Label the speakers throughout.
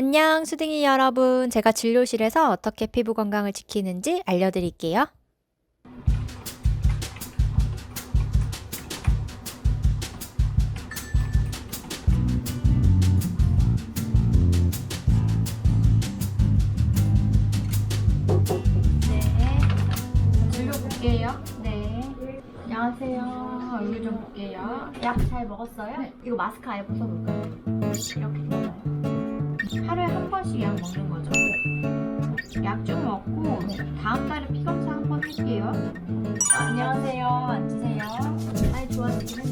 Speaker 1: 안녕, 수딩이 여러분. 제가 진료실에서 어떻게 피부 건강을 지키는지 알려드릴게요. 네. 네. 안녕하세요. 얼굴 좀 볼게요. 약 잘 먹었어요? 이거 마스크 아예 벗어볼까요? 이렇게. 하루에 한 번씩 약 먹는 거죠. 약 좀 먹고 다음 달에 피 검사 한 번 할게요. 안녕하세요. 앉으세요. 많이 좋아지긴 했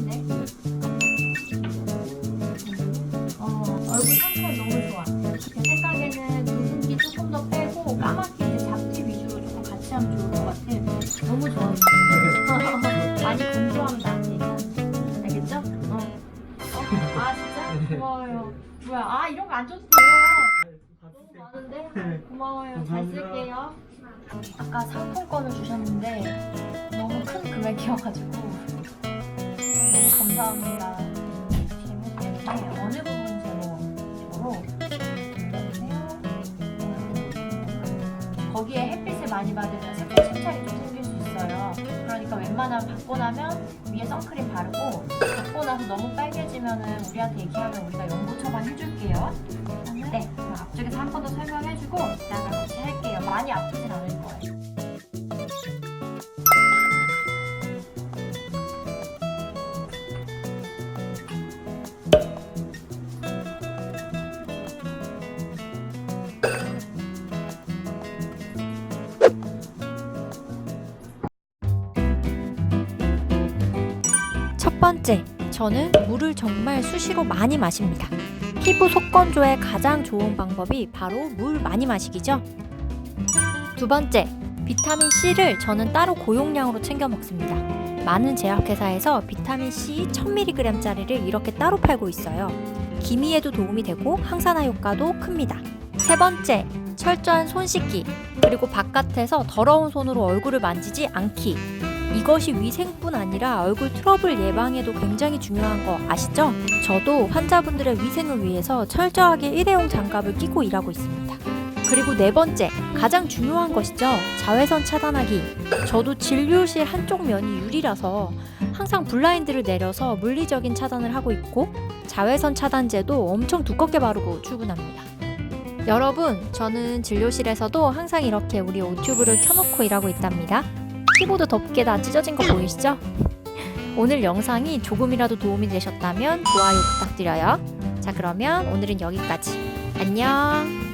Speaker 1: 고마워요. 뭐야? 아 이런 거 안 줘도 돼요. 너무 많은데? 고마워요. 잘
Speaker 2: 감사합니다.
Speaker 1: 쓸게요. 아까 상품권을 주셨는데 너무 큰 금액이어가지고 너무 감사합니다. 제목 때문에 어느 부분 제목으로 거기에 햇빛을 많이 받으면 색소 침착이 좀 생길 수 있어요. 그러니까 웬만하면 받고 나면 위에 선크림 바르고 나서 너무 빨개지면은 우리한테 얘기하면 우리가 연고 처방 해줄게요. 네, 그럼 앞쪽에서 한 번 더 설명해주고 이따가 같이 할게요. 많이 아프진 않을 거예요. 첫 번째, 저는 물을 정말 수시로 많이 마십니다. 피부 속건조에 가장 좋은 방법이 바로 물 많이 마시기죠. 두 번째, 비타민 C를 저는 따로 고용량으로 챙겨 먹습니다. 많은 제약회사에서 비타민 C 1000mg짜리를 이렇게 따로 팔고 있어요. 기미에도 도움이 되고 항산화 효과도 큽니다. 세 번째, 철저한 손 씻기. 그리고 바깥에서 더러운 손으로 얼굴을 만지지 않기. 이것이 위생뿐 아니라 얼굴 트러블 예방에도 굉장히 중요한 거 아시죠? 저도 환자분들의 위생을 위해서 철저하게 일회용 장갑을 끼고 일하고 있습니다. 그리고 네 번째, 가장 중요한 것이죠. 자외선 차단하기. 저도 진료실 한쪽 면이 유리라서 항상 블라인드를 내려서 물리적인 차단을 하고 있고 자외선 차단제도 엄청 두껍게 바르고 출근합니다. 여러분, 저는 진료실에서도 항상 이렇게 우리 오튜브를 켜놓고 일하고 있답니다. 키보드 덮개 다 찢어진 거 보이시죠? 오늘 영상이 조금이라도 도움이 되셨다면 좋아요 부탁드려요. 자, 그러면 오늘은 여기까지. 안녕!